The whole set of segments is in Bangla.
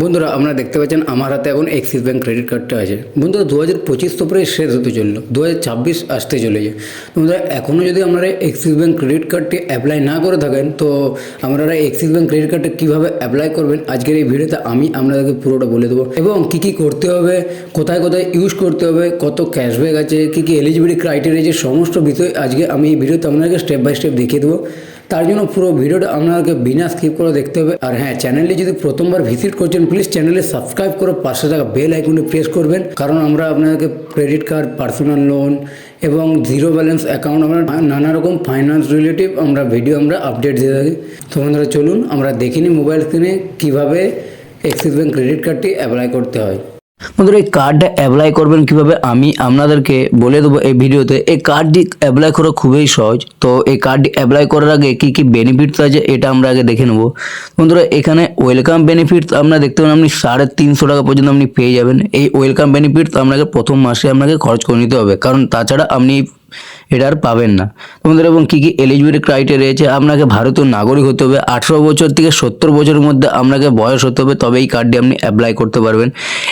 বন্ধুরা, আপনারা দেখতে পাচ্ছেন আমার হাতে এখন এক্সিস ব্যাঙ্ক ক্রেডিট কার্ডটা আছে। বন্ধুরা দু হাজার পঁচিশ তো প্রায় শেষ হতে চলল। দু হাজার ছাব্বিশ আসতে চলেছে। বন্ধুরা এখনও যদি আপনারা এক্সিস ব্যাঙ্ক ক্রেডিট কার্ডটি অ্যাপ্লাই না করে থাকেন, তো আপনারা এক্সিস ব্যাঙ্ক ক্রেডিট কার্ডটা কীভাবে অ্যাপ্লাই করবেন আজকের এই ভিডিওতে আমি আপনাদেরকে পুরোটা বলে দেবো। এবং কী কী করতে হবে, কোথায় কোথায় ইউজ করতে হবে, কত ক্যাশব্যাক আছে, কী কী এলিজিবিলিটি ক্রাইটেরিয়া আছে, সমস্ত বিষয় আজকে আমি এই ভিডিওতে আপনাদেরকে স্টেপ বাই স্টেপ দেখিয়ে দেবো। তার জন্য পুরো ভিডিওটা আপনাকে বিনা স্কিপ করে দেখতে হবে। আর হ্যাঁ চ্যানেলে যদি প্রথমবার ভিজিট করছেন প্লিজ চ্যানেলে সাবস্ক্রাইব করে পাঁচশো টাকা বেল আইকনে প্রেস করবেন। কারণ আমরা আপনাদেরকে ক্রেডিট কার্ড পার্সোনাল লোন এবং জিরো ব্যালেন্স অ্যাকাউন্ট আমরা নানা রকম ফাইন্যান্স রিলেটিভ আমরা ভিডিও আমরা আপডেট দিয়ে থাকি। তো বন্ধুরা, চলুন আমরা দেখিনি মোবাইল স্ক্রিনে কীভাবে অ্যাক্সিস ব্যাঙ্ক ক্রেডিট কার্ডটি অ্যাপ্লাই করতে হয়। বন্ধুরা, এই কার্ডটা অ্যাপ্লাই করবেন কীভাবে? আমি আপনাদেরকে বলে দেবো এই ভিডিওতে। এই কার্ডটি অ্যাপ্লাই করা খুবই সহজ। তো এই কার্ডটি অ্যাপ্লাই করার আগে কি কি বেনিফিটস আছে এটা আমরা আগে দেখে নেব। বন্ধুরা, এখানে ওয়েলকাম বেনিফিটস আপনারা দেখতে পাবেন আপনি সাড়ে তিনশো টাকা পর্যন্ত আপনি পেয়ে যাবেন। এই ওয়েলকাম বেনিফিটস আপনাকে প্রথম মাসে আপনাকে খরচ করে নিতে হবে। কারণ তাছাড়া আপনি এটা আর পাবেন না। তোমাদের এবং কী কী এলিজিবিলিটি ক্রাইটেরিয়া আছে আপনাকে ভারতীয় নাগরিক হতে হবে। আঠেরো বছর থেকে সত্তর বছরের মধ্যে আপনাকে বয়স হতে হবে, তবে এই কার্ডটি আপনি অ্যাপ্লাই করতে পারবেন।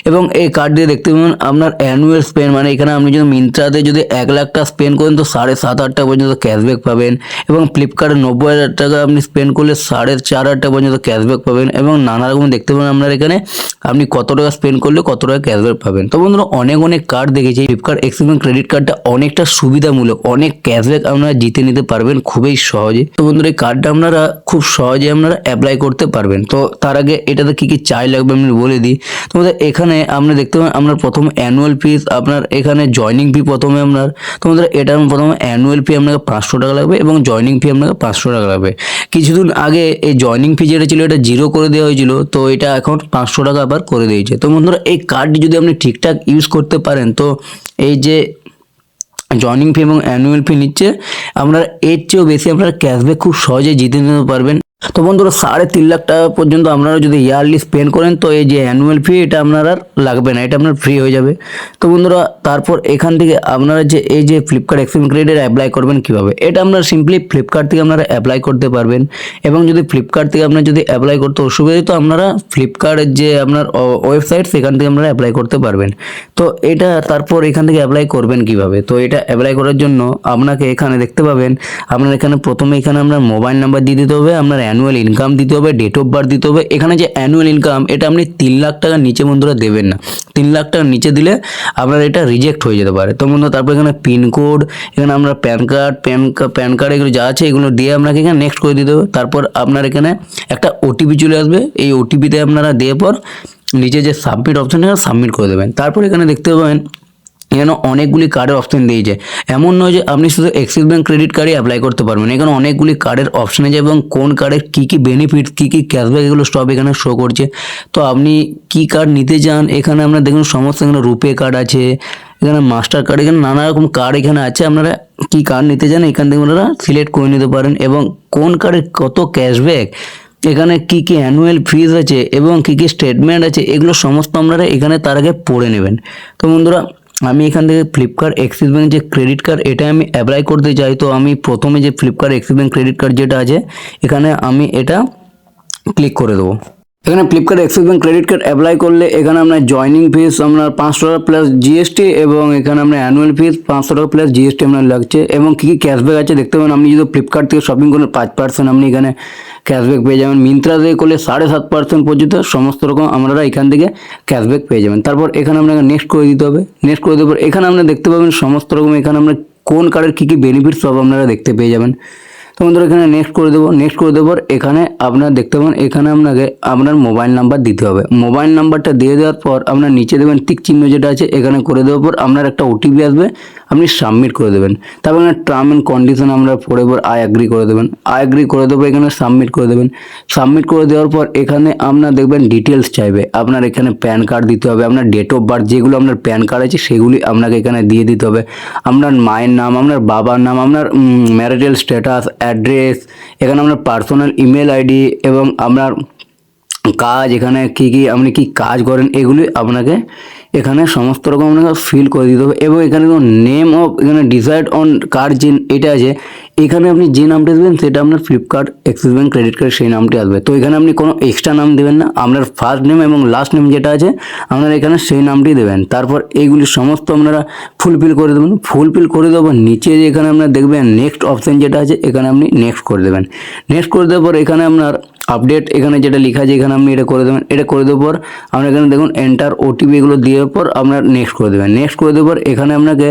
এবং এই কার্ড দিয়ে দেখতে পাবেন, আপনার অ্যানুয়াল স্পেন্ড মানে এখানে আপনি যদি মিন্ত্রাতে যদি এক লাখ টাকা স্পেন্ড করেন, তো সাড়ে সাত হাজার টাকা পর্যন্ত ক্যাশব্যাক পাবেন। এবং ফ্লিপকার্টে নব্বই হাজার টাকা আপনি স্পেন্ড করলে সাড়ে চার হাজার টাকা পর্যন্ত ক্যাশব্যাক পাবেন। এবং নানা রকম দেখতে পাবেন আপনার এখানে, আপনি কত টাকা স্পেন্ড করলে কত টাকা ক্যাশব্যাক পাবেন। তো বন্ধুরা, অনেক অনেক কার্ড দেখেছি। ফ্লিপকার্ট এক্সিমেন্ট ক্রেডিট কার্ডটা অনেকটা সুবিধামূলক। অনেক ক্যাশব্যাক আপনারা জিতে নিতে পারবেন খুবই সহজে। তো বন্ধুরা, এই কার্ডটা আপনারা খুব সহজে আপনারা অ্যাপ্লাই করতে পারবেন। তো তার আগে এটাতে কি কি চাই লাগবে আমি বলে দিই। তোমাদের এখানে আপনারা দেখতে পাবেন আপনার প্রথম অ্যানুয়াল ফিস আপনার এখানে জয়নিং ফি প্রথমে আপনার তোমাদের এটা প্রথমে অ্যানুয়াল ফি আপনাকে পাঁচশো টাকা লাগবে এবং জয়নিং ফি আপনাকে পাঁচশো টাকা লাগবে। কিছুদিন আগে এই জয়নিং ফি যেটা ছিল, এটা জিরো করে দেওয়া হয়েছিল, তো এটা এখন পাঁচশো টাকা আবার করে দিয়েছে। তো বন্ধুরা, এই কার্ডটি যদি আপনি ঠিকঠাক ইউজ করতে পারেন, তো এই যে জয়নিং ফি এবং অ্যানুয়াল ফি নিচ্ছে, আপনারা এর চেয়েও বেশি আপনারা ক্যাশব্যাক খুব সহজে জিতে নিতে পারবেন। তো বন্ধুরা সাড়ে তিন লাখ টাকা পর্যন্ত আপনারা যদি ইয়ারলি স্পেন্ড করেন, তো এই যে অ্যানুয়াল ফি এটা আপনার আর লাগবে না, এটা আপনার ফ্রি হয়ে যাবে। তো বন্ধুরা, তারপর এখান থেকে আপনারা যে, এই যে ফ্লিপকার্ট এক্সচেঞ্জ ক্রেডিট অ্যাপ্লাই করবেন কীভাবে? এটা আপনারা সিম্পলি ফ্লিপকার্ট থেকে আপনারা অ্যাপ্লাই করতে পারবেন। এবং যদি ফ্লিপকার্ট থেকে আপনার যদি অ্যাপ্লাই করতে অসুবিধা তো আপনারা ফ্লিপকার্টের যে আপনার ওয়েবসাইট সেখান থেকে আপনারা অ্যাপ্লাই করতে পারবেন। তো এটা তারপর এখান থেকে অ্যাপ্লাই করবেন কীভাবে? তো এটা অ্যাপ্লাই করার জন্য আপনাকে এখানে দেখতে পাবেন, আপনার এখানে প্রথমে এখানে আপনার মোবাইল নাম্বার দিয়ে দিতে হবে, আপনার অ্যানুয়াল ইনকাম দিতে হবে ডেট অফ বার্থ দিতে হবে। এখানে যে অ্যানুয়াল ইনকাম এটা আপনি তিন লাখ টাকার নিচে বন্ধুরা দেবেন না। তিন লাখ টাকার নিচে দিলে আপনার এটা রিজেক্ট হয়ে যেতে পারে। তো বন্ধুরা, তারপর এখানে পিনকোড এখানে আমরা PAN card PAN PAN card এগুলো যা আছে এগুলো দিয়ে আপনাকে এখানে নেক্সট করে দিতে হবে। তারপর আপনার এখানে একটা ওটিপি চলে আসবে। এই ওটিপিতে আপনারা দেওয়ার পর নিচে যে সাবমিট অপশন এখানে সাবমিট করে দেবেন। তারপর এখানে দেখতে পাবেন এখানে অনেকগুলি কার্ডের অপশন দিয়েছে। এমন নয় যে আপনি শুধু অ্যাক্সিস ব্যাঙ্ক ক্রেডিট কার্ডই অ্যাপ্লাই করতে পারবেন। এখানে অনেকগুলি কার্ডের অপশন আছে এবং কোন কার্ডের কী কী বেনিফিট কী কী ক্যাশব্যাক এগুলো সব এখানে শো করছে। তো আপনি কি কার্ড নিতে চান? এখানে আপনার দেখুন সমস্ত এখানে রুপে কার্ড আছে, এখানে মাস্টার কার্ড এখানে নানা রকম কার্ড এখানে আছে। আপনারা কি কার্ড নিতে চান? এখান থেকে আপনারা সিলেক্ট করে নিতে পারেন এবং কোন কার্ডের কত ক্যাশব্যাক এখানে কি কি অ্যানুয়াল ফিজ আছে এবং কি কি স্টেটমেন্ট আছে, এগুলো সমস্ত আপনারা এখানে তার আগে পড়ে নেবেন। তো বন্ধুরা আমি এখান থেকে ফ্লিপকার্ট অ্যাক্সিস ব্যাঙ্ক যে ক্রেডিট কার্ড এটা আমি অ্যাপ্লাই করতে চাই, তো আমি প্রথমে যে Flipkart Axis bank credit card যেটা আছে, এখানে আমি এটা ক্লিক করে দেবো। এখানে Flipkart Axis bank credit card apply করলে এখানে আপনার জয়নিং ফিস আপনার পাঁচশো টাকা প্লাস জিএসটি এবং এখানে আপনার অ্যানুয়াল ফিস পাঁচশো টাকা প্লাস জিএসটি আপনার লাগছে এবং কী কী ক্যাশব্যাক আছে দেখতে পাবেন। আপনি যদি ফ্লিপকার্ট থেকে শপিং করেন পাঁচ পার্সেন্ট আপনি এখানে ক্যাশব্যাক পেয়ে যাবেন। মিন্ত্রা থেকে করলে সাড়ে সাত পার্সেন্ট পর্যন্ত সমস্ত রকম আপনারা এখান থেকে ক্যাশব্যাক পেয়ে যাবেন। তারপর এখানে আপনাকে নেক্সট করে দিতে হবে। নেক্সট করে দেওয়ার পর এখানে আপনারা দেখতে পাবেন সমস্ত রকম এখানে আপনার কোন কার্ডের কী কী বেনিফিট সব আপনারা দেখতে পেয়ে যাবেন। তো বন্ধুরা, এখানে নেক্সট করে দেবো। নেক্সট করে দেওয়ার এখানে আপনার দেখতে পাবেন, এখানে আপনাকে আপনার মোবাইল নাম্বার দিতে হবে। মোবাইল নাম্বারটা দিয়ে দেওয়ার পর আপনার নিচে দেবেন টিক চিহ্ন যেটা আছে, এখানে করে দেওয়ার পর আপনার একটা ওটিপি আসবে, আপনি সাবমিট করে দেবেন। তারপর আপনার টার্ম অ্যান্ড কন্ডিশন আমরা পরে পর আই অ্যাগ্রি করে দেবেন। আই অ্যাগ্রি করে দেবো এখানে সাবমিট করে দেবেন। সাবমিট করে দেওয়ার পর এখানে আপনার দেখবেন ডিটেলস চাইবে। আপনার এখানে প্যান কার্ড দিতে হবে, আপনার ডেট অফ বার্থ যেগুলো আপনার প্যান কার্ড আছে, সেগুলি আপনাকে এখানে দিয়ে দিতে হবে। আপনার মায়ের নাম, আপনার বাবার নাম, আপনার ম্যারিটাল স্ট্যাটাস অ্যাড্রেস এখানে আপনার পার্সোনাল ইমেল আইডি এবং আপনার কাজ, এখানে কি কি, আপনি কি কাজ করেন, এগুলি আপনাকে এখানে সমস্ত রকম আপনাকে ফিল করে দিতে হবে এবং এখানে নেম অফ এখানে ডিসাইড অন কার যে এটা আছে, এখানে আপনি যে নামটা দেবেন সেটা আপনার Flipkart Axis bank credit card সেই নামটি আসবে। তো এখানে আপনি কোনো এক্সট্রা নাম দেবেন না, আপনার ফার্স্ট নেম এবং লাস্ট নেম যেটা আছে, আপনারা এখানে সেই নামটি দেবেন। তারপর এইগুলি সমস্ত আপনারা ফুলফিল করে দেবেন। ফুলফিল করে দেওয়ার নিচে যে এখানে আপনার দেখবেন নেক্সট অপশান যেটা আছে, এখানে আপনি নেক্সট করে দেবেন। নেক্সট করে দেওয়ার পর এখানে আপনার আপডেট এখানে যেটা লেখা আছে, এখানে আপনি এটা করে দেবেন, এটা করে দেওয়ার পর আপনার এখানে দেখুন এন্টার ওটিপি এগুলো দেওয়ার পর আপনার নেক্সট করে দেবেন। নেক্সট করে দেওয়ার পর এখানে আপনাকে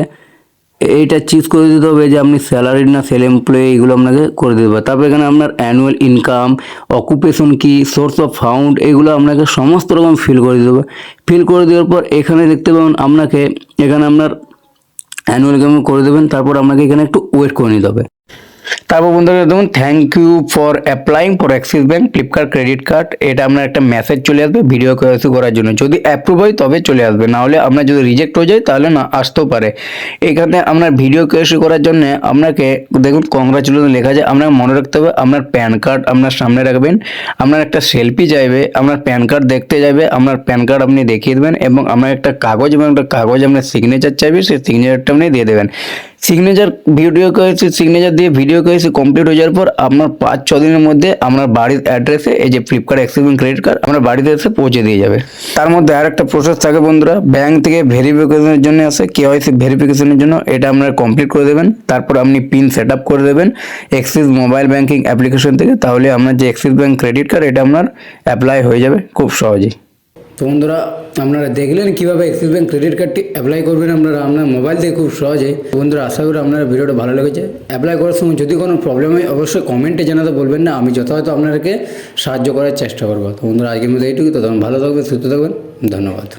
এইটা চিজ করে দিতে হবে যে আপনি স্যালারি না সেল এমপ্লয়ি এগুলো আপনাকে করে দিতে হবে। তারপর এখানে আপনার অ্যানুয়াল ইনকাম অকুপেশন কি সোর্স অফ ফাউন্ড এগুলো আপনাকে সমস্ত রকম ফিল করে দিতে হবে। ফিল করে দেওয়ার পর এখানে দেখতে পাবেন আপনাকে এখানে আপনার অ্যানুয়াল ইনকাম করে দেবেন, তারপর আপনাকে এখানে একটু ওয়েট করে নিতে হবে। তারপর বন্ধুরা দেখুন thank you for applying for Axis bank Flipkart credit card এটা আপনার একটা মেসেজ চলে আসবে ভিডিও কেওয়াইসি করার জন্য। যদি অ্যাপ্রুভ হয়, তবে চলে আসবে। না হলে আপনার যদি রিজেক্ট হয়ে যায়, তাহলে না, আসতেও পারে। এখানে আপনার ভিডিও কেওয়াইসি করার জন্য আপনাকে, দেখুন কংগ্রাচুলেশন লেখা যায় আপনাকে মনে রাখতে হবে, আপনার প্যান কার্ড আপনার সামনে রাখবেন, আপনার একটা সেলফি চাইবে, আপনার প্যান কার্ড দেখতে যাবে, আপনার প্যান কার্ড আপনি দেখিয়ে দেবেন, এবং আপনার একটা কাগজ এবং একটা কাগজ আপনার সিগনেচার চাইবে, সেই সিগনেচারটা আপনি দিয়ে দেবেন। সিগনেচার ভিডিও করেছি সিগনেচার দিয়ে ভিডিও করেছি কমপ্লিট হয়ে যাওয়ার পর আপনার পাঁচ, ছ দিনের মধ্যে আপনার বাড়ির অ্যাড্রেসে এই যে ফ্লিপকার্ট অ্যাক্সিস ক্রেডিট কার্ড আপনার বাড়িতে এসে পৌঁছে দিয়ে যাবে। তার মধ্যে আর একটা প্রসেস থাকে বন্ধুরা ব্যাংক থেকে ভেরিফিকেশনের জন্য আসে কেওয়াইসি ভেরিফিকেশনের জন্য, এটা আপনারা কমপ্লিট করে দেবেন, তারপর আপনি পিন সেট আপ করে দেবেন অ্যাক্সিস মোবাইল ব্যাংকিং অ্যাপ্লিকেশন থেকে, তাহলে আপনার যে অ্যাক্সিস ব্যাংক ক্রেডিট কার্ড এটা আপনার অ্যাপ্লাই হয়ে যাবে খুব সহজেই। তো বন্ধুরা, আপনারা দেখলেন কীভাবে অ্যাক্সিস ব্যাঙ্ক ক্রেডিট কার্ডটি অ্যাপ্লাই করবেন আপনারা। আপনার মোবাইল দিয়ে খুব সহজে। বন্ধুরা, আশা করি আপনার ভিডিওটা ভালো লেগেছে। অ্যাপ্লাই করার সময় যদি কোনো প্রবলেম হয়, অবশ্যই কমেন্টে জানাতে বলবেন না। আমি যথাযথ আপনাদেরকে সাহায্য করার চেষ্টা করব। তো বন্ধুরা, আজকের মধ্যে এইটুকু তো তখন ভালো থাকবেন, সুস্থ থাকবেন। ধন্যবাদ।